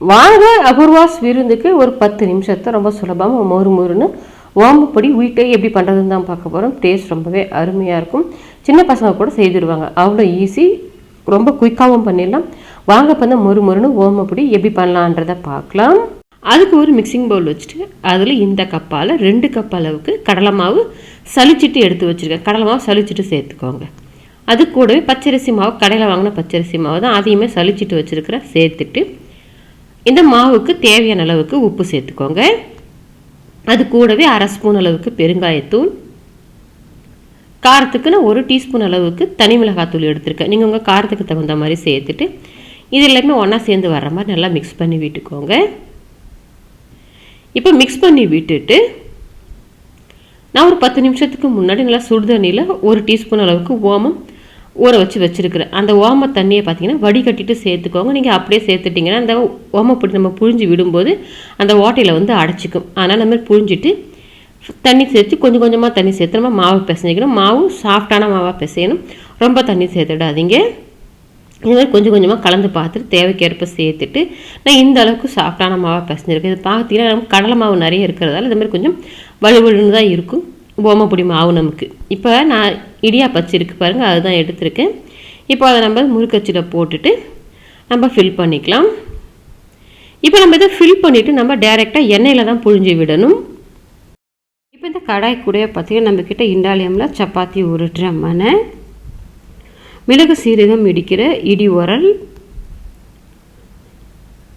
வாங்க அபூர்வாஸ் விருந்துக்கு ஒரு பத்து நிமிஷத்தை ரொம்ப சுலபமாக மொறு மொறுன்னு ஓமப்பொடி வீட்டை எப்படி பண்ணுறதுன்னு தான் பார்க்க போகிறோம் டேஸ்ட் ரொம்பவே அருமையாக இருக்கும். சின்ன பசங்க கூட செய்துடுவாங்க. அவ்வளோ ஈஸி ரொம்ப குயிக்காகவும் பண்ணிடலாம். வாங்க பண்ண மொறு மொறுன்னு ஓமப்பொடி எப்படி பண்ணலான்றதை பார்க்கலாம். அதுக்கு ஒரு மிக்சிங் பவுல் வச்சுட்டு அதில் இந்த கப்பால் ரெண்டு கப் அளவுக்கு கடலை மாவு சலிச்சிட்டு எடுத்து வச்சுருக்கேன். கடலை மாவு சலிச்சிட்டு சேர்த்துக்கோங்க. அது கூடவே பச்சரிசி மாவு கடையில் வாங்கின பச்சரிசி மாவு தான் அதையுமே சலிச்சிட்டு வச்சுருக்கிறேன் சேர்த்துட்டு இந்த மாவுக்கு தேவையான அளவுக்கு உப்பு சேர்த்துக்கோங்க. அது கூடவே அரை ஸ்பூன் அளவுக்கு பெருங்காயத்தூள். காரத்துக்கு நான் ஒரு டீஸ்பூன் அளவுக்கு தனி மிளகாத்தூள் எடுத்துருக்கேன். நீங்கள் உங்கள் காரத்துக்கு தகுந்த மாதிரி சேர்த்துட்டு இது எல்லாமே ஒன்றா சேர்ந்து வர்ற மாதிரி நல்லா மிக்ஸ் பண்ணி விட்டுக்கோங்க. இப்போ மிக்ஸ் பண்ணி விட்டுட்டு நான் ஒரு பத்து நிமிஷத்துக்கு முன்னாடி நல்லா சுடுதண்ணியில் ஒரு டீஸ்பூன் அளவுக்கு ஓமம் ஊற வச்சு வச்சுருக்குறேன். அந்த ஓம தண்ணியை பார்த்தீங்கன்னா வடிகட்டிட்டு சேர்த்துக்கோங்க. நீங்கள் அப்படியே சேர்த்துட்டிங்கன்னா அந்த ஓமப்பொடி நம்ம புழிஞ்சு விடும்போது அந்த ஓட்டையில் வந்து அடைச்சிக்கும். அதனால் நம்ம புழிஞ்சிட்டு தண்ணி சேர்த்து கொஞ்சம் கொஞ்சமாக தண்ணி சேர்த்து நம்ம மாவு பிசைஞ்சிக்கணும். மாவு சாஃப்டான மாவாக பிசையணும். ரொம்ப தண்ணி சேர்த்துடாதீங்க. இது மாதிரி கொஞ்சம் கொஞ்சமாக கலந்து பார்த்துட்டு தேவைக்கேற்ப சேர்த்துட்டு நான் இந்த அளவுக்கு சாஃப்டான மாவாக பிசைஞ்சிருக்கேன். இது பார்த்தீங்கன்னா கடலை மாவு நிறைய இருக்கிறதால இந்த மாதிரி கொஞ்சம் வலுவலுன்னு தான் இருக்கும். ஓமப்பொடி மாவு நமக்கு. இப்போ நான் இடியா பச்சிருக்கு இருக்குது பாருங்கள் அதுதான் எடுத்திருக்கேன். இப்போ அதை நம்ம முறுக்கச்சியில் போட்டுட்டு நம்ம ஃபில் பண்ணிக்கலாம். இப்போ நம்ம இதை ஃபில் பண்ணிவிட்டு நம்ம டைரெக்டாக எண்ணெயில் தான் புழிஞ்சு விடணும். இப்போ இந்த கடாய் கூட பார்த்திங்கன்னா நம்மக்கிட்ட இண்டாலியமில் சப்பாத்தி உருட்டுற மனை மிளகு சீரகம் இடிக்கிற இடி உரல்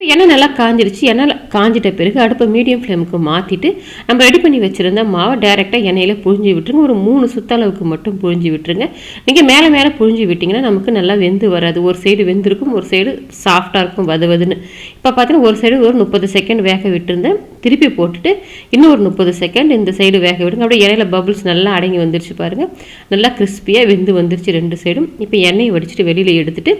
எண்ணெய் நல்லா காஞ்சிருச்சு எண்ணெய் காஞ்சிட்ட பிறகு அடுப்பை மீடியம் ஃப்ளேமுக்கு மாற்றிட்டு நம்ம ரெடி பண்ணி வச்சுருந்த மாவை டேரெக்டாக எண்ணெயில் புழிஞ்சு விட்டுருங்க. ஒரு மூணு சுத்தளவுக்கு மட்டும் புழிஞ்சு விட்டுருங்க. நீங்கள் மேலே மேலே புழிஞ்சு விட்டிங்கன்னா நமக்கு நல்லா வெந்து வராது. ஒரு சைடு வெந்திருக்கும் ஒரு சைடு சாஃப்டாக இருக்கும் வது வதுன்னு இப்போ பார்த்தீங்கன்னா ஒரு சைடு ஒரு முப்பது செகண்ட் வேக விட்டுருந்தேன். திருப்பி போட்டுட்டு இன்னும் ஒரு முப்பது செகண்ட் இந்த சைடு வேக விடுங்க. அப்படியே இலையில பபுள்ஸ் நல்லா அடங்கி வந்துருச்சு பாருங்கள் நல்லா கிறிஸ்பியாக வெந்து வந்துருச்சு ரெண்டு சைடும் இப்போ எண்ணெயை வடிச்சிட்டு வெளியில் எடுத்துட்டு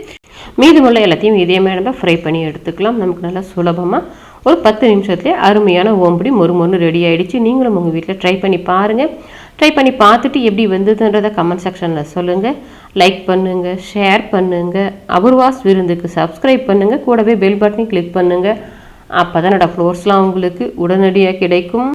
மீதமுள்ள எல்லாத்தையும் இதே மாதிரி நம்ம ஃப்ரை பண்ணி எடுத்துக்கலாம். நமக்கு நல்லா சுலபமாக ஒரு பத்து நிமிஷத்துலேயே அருமையான ஓம்படி மொறு மொறு ரெடி ஆகிடுச்சு நீங்களும் உங்கள் வீட்டில் ட்ரை பண்ணி பாருங்கள் ட்ரை பண்ணி பார்த்துட்டு எப்படி வந்ததுன்றதை கமெண்ட் செக்ஷனில் சொல்லுங்கள் லைக் பண்ணுங்கள் ஷேர் பண்ணுங்கள் அபூர்வாஸ் விருந்துக்கு சப்ஸ்கிரைப் பண்ணுங்கள் கூடவே பெல் பட்டனையும் கிளிக் பண்ணுங்கள் அப்போ தான் என்னோடய ஃப்ளோர்ஸ்லாம் உங்களுக்கு உடனடியாக கிடைக்கும்.